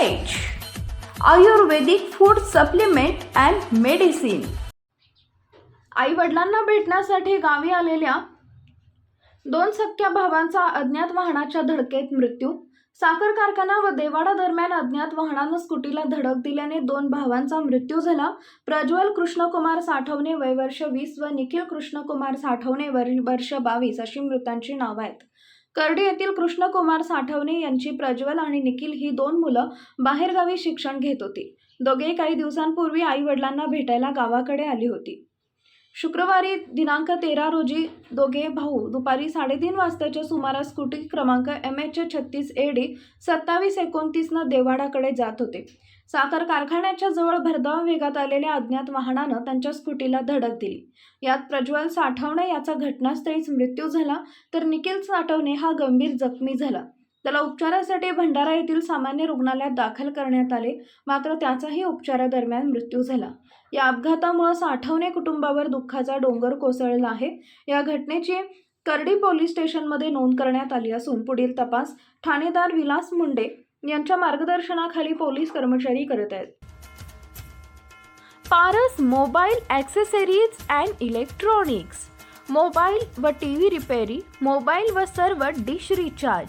Ayurvedic food supplement and medicine आई वडिलांना भेटण्यासाठी गावी आलेल्या दोन सख्या भावांचा अज्ञात वाहनाच्या धडकेत मृत्यू. साखर कारखाना व देवाडा दरम्यान अज्ञात वाहनानं स्कूटीला धडक दिल्याने दोन भावांचा मृत्यू झाला. प्रज्वल कृष्णकुमार साठवणे वय वर्ष वीस व निखिल कृष्णकुमार साठवणे वर्ष बावीस अशी मृतांची नावं आहेत. कर्डी येथील कृष्णकुमार साठवणे यांची प्रज्वल आणि निखिल ही दोन मुलं बाहेरगावी शिक्षण घेत होती. दोघे काही दिवसांपूर्वी आई वडिलांना भेटायला गावाकडे आली होती. शुक्रवारी दिनांक तेरा रोजी दोघे भाऊ दुपारी साडेतीन वाजताच्या सुमारास स्कूटी क्रमांक एम एच छत्तीस ए डी सत्तावीस एकोणतीसनं देवाडाकडे जात होते. साखर कारखान्याच्या जवळ भरधाव वेगात आलेल्या अज्ञात वाहनानं त्यांच्या स्कूटीला धडक दिली. यात प्रज्वल साठवणे याचा घटनास्थळीच मृत्यू झाला तर निखिल साठवणे हा गंभीर जखमी झाला. त्याला उपचारासाठी भंडारा येथील सामान्य रुग्णालयात दाखल करण्यात आले. मात्र त्याचाही उपचारादरम्यान मृत्यू झाला. या अपघातामुळे साठवणे कुटुंबावर दुःखाचा डोंगर कोसळला आहे. या घटनेची कर्डी पोलीस स्टेशनमध्ये नोंद करण्यात आली असून पुढील तपास ठाणेदार विलास मुंडे यांच्या मार्गदर्शनाखाली पोलीस कर्मचारी करत आहेत. Paras mobile accessories and electronics. Mobile व टी व्ही रिपेरी मोबाईल व सर्व डिश रिचार्ज.